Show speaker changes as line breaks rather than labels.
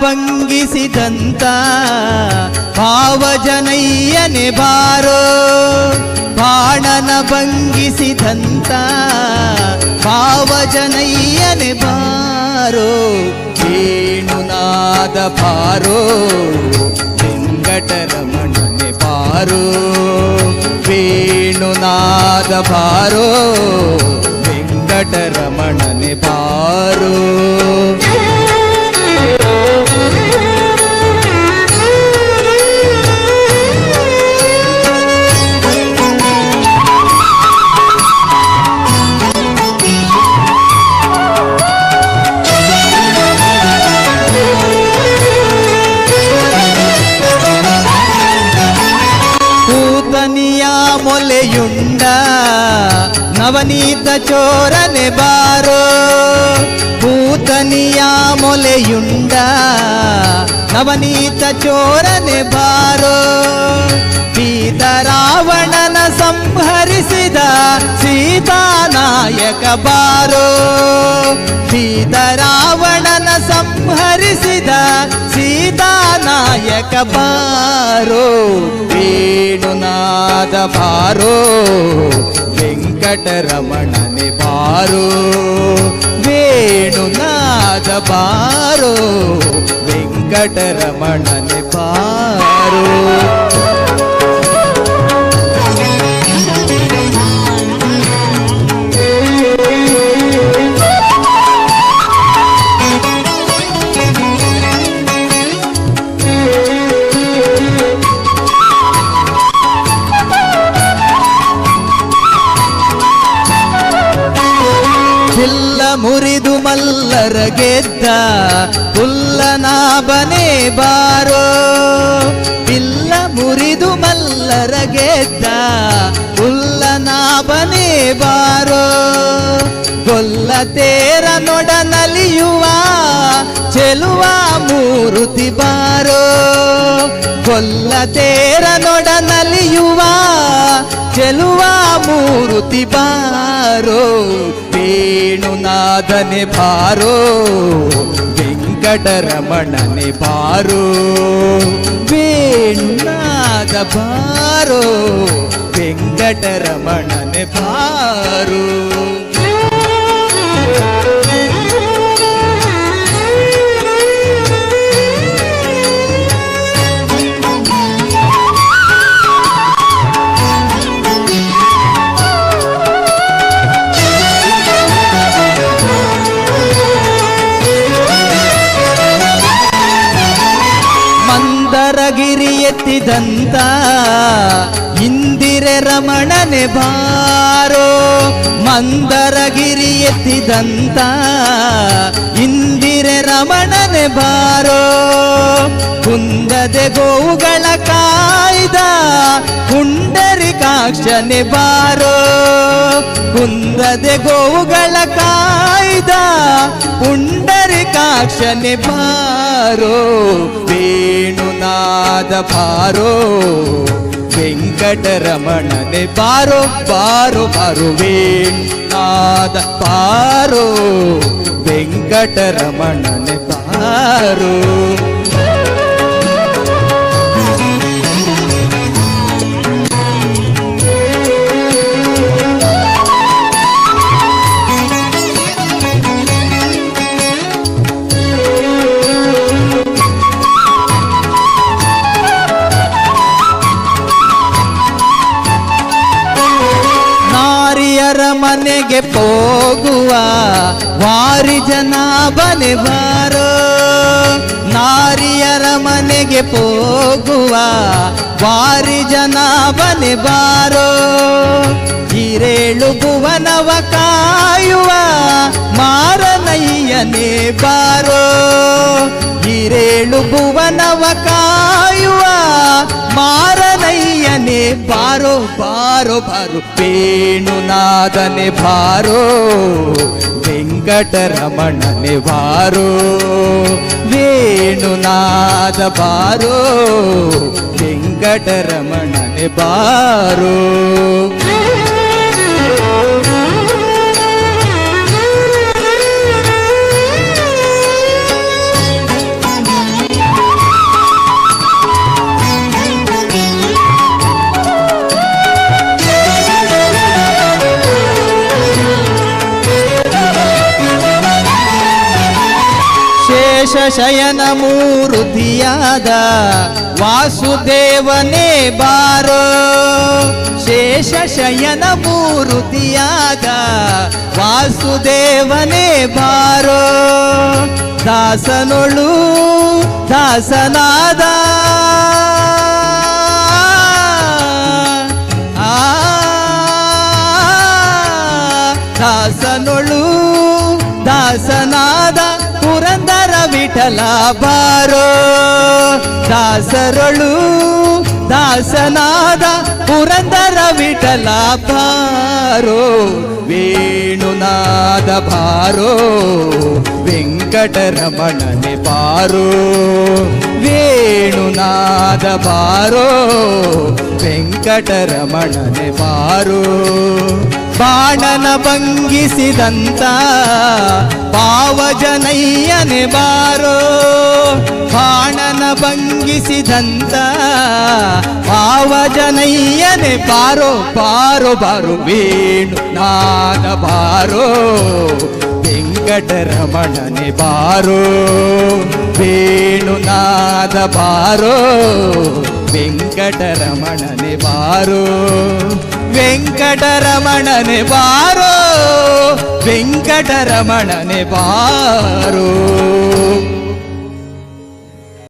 ಭಂಗಿಸಿದಂತ ಭಾವಜನಯ್ಯನೆ ಬಾರೋ ಬಾಣನ ಭಂಗಿಸಿದಂತ ಭಾವಜನಯ್ಯನೆ ಬಾರೋ ವೇಣುನಾದ ಬಾರೋ ವೆಂಕಟರಮಣನೆ ಬಾರೋ ವೇಣುನಾದ ಬಾರೋ ಮೊಲೆಯುಂಡ ನವನೀತ ಚೋರನೆ ಬಾರೋ ಕೂತನಿಯ ಮೊಲೆಯುಂಡ ನವನೀತ ಚೋರನೆ ಬಾರೋ ಪೀತ ರಾವಣನ ಸಂಹರಿಸಿದ ಸೀತಾನಾಯಕ ಬಾರೋ ಪೀತ ಸೀತಾನಾಯಕ ಬಾರೋ ವೇಣುನಾದ ಬಾರೋ ವೆಂಕಟರಮಣನೆ ಬಾರೋ ವೇಣುನಾದ ಬಾರೋ ವೆಂಕಟರಮಣನೆ ಬಾರೋ ಮುರಿದು ಮಲ್ಲರ ಗೆದ್ದ ಹುಲ್ಲನಾಭನೇ ಬಾರೋ. ಬಿಲ್ಲ ಮುರಿದು ಮಲ್ಲರ ಗೆದ್ದ ಹುಲ್ಲನಾಭನೇ ಬಾರೋ. ಗೊಲ್ಲ ತೇರ ನೊಡನಲಿಯುವ ಚೆಲುವ ಮೂರುತಿ ಬಾರೋ. ಕೊಲ್ಲ ತೇರ ನೊಡನಲಿಯುವ ಚೆಲುವ ಮೂರುತಿ ಬಾರೋ. ವೇಣುನಾದನೆ ಬಾರೋ ವೆಂಕಟರಮಣನೆ ಬಾರೋ. ವೇಣುನಾಥ ಬಾರೋ ವೆಂಕಟರಮಣನೆ ಎತ್ತಿದಂತ ಇಂದಿರೆ ರಮಣನೆ ಬಾರೋ ಮಂದರಗಿರಿ ಎತ್ತಿದಂತ ಇಂದಿರೆ ರಮಣನೆ ಬಾರೋ ಕುಂದದೆ ಗೋವುಗಳ ಕಾಯ್ದ ಪುಂಡರಿಕಾಕ್ಷನೆ ಬಾರೋ. ಕುಂದದೆ ಗೋವುಗಳ ಕಾಯ್ದ. ಪುಂಡರಿಕಾಕ್ಷನೆ ಬಾರೋ. ವೇಣುನಾದ ಬಾರೋ. ವೆಂಕಟರಮಣನೆ ಬಾರೋ ಬಾರೋ ಬಾರೋ. ವೇಣುನಾದ ಬಾರೋ. ವೆಂಕಟರಮಣನೆ ಬಾರೋ. ನಾರಿಯರ ಮನೆಗೆ ಹೋಗುವ ವಾರಿ ಜನ ಬನೆ ಬಾರೋ ನಾರಿಯರ ಮನೆಗೆ ಹೋಗುವ ವಾರಿ ಜನ ಬನೆ ಬಾರೋ ಹಿರೇಳು ಭುವನವ ಕಾಯುವ ಮಾರನಯ್ಯನೇ ಬಾರೋ. ಹಿರೇಳು ಭುವನವ ಕಾಯುವ ಬಾರೋ ಬಾರೋ ಬಾರೋ ವೇಣುನಾದನೆ ಬಾರೋ ವೆಂಕಟರಮಣನೆ ಬಾರೋ ವೇಣುನಾದ ಬಾರೋ ವೆಂಕಟರಮಣನೆ ಬಾರೋ ಶಯನ ಮೂರುತಿಯಾದ ವಾಸುದೇವನೇ ಬಾರೋ ಶೇಷ ಶಯನ ಮೂರುತಿಯಾದ ವಾಸುದೇವನೇ ಬಾರೋ ದಾಸನೊಳು ದಾಸನಾದ ಆ ದಾಸನೊಳು ದಾಸನಾದ ಪುರಂದರ ವಿಠಲ ಬಾರೋ ದಾಸರೊಳು ದಾಸನಾದ ಪುರಂದರ ವಿಠಲ ಭಾರೋ, ವೇಣುನಾದ ಭಾರೋ, ವೆಂಕಟರಮಣನೆ ಪಾರೋ, ವೇಣುನಾದ ಭಾರೋ, ವೆಂಕಟರಮಣನೆ ಬಾರೋ ಬಾಣನ ಭಂಗಿಸಿದಂತ ಪಾವಜನಯ್ಯನೆ ಬಾರೋ, ಬಾಣನ ಭಂಗಿಸಿದಂತ ಪಾವಜನಯ್ಯನೆ ಬಾರೋ ಬಾರೋ ಬಾರೋ ವೇಣು ನಾದ ಬಾರೋ ವೆಂಕಟರಮಣನೆ ಬಾರೋ ವೇಣುನಾದ ಬಾರೋ ವೆಂಕಟರಮಣನೆ ಬಾರೋ ವೆಂಕಟರಮಣನೆ ಬಾರೋ ವೆಂಕಟರಮಣನೆ ಬಾರೋ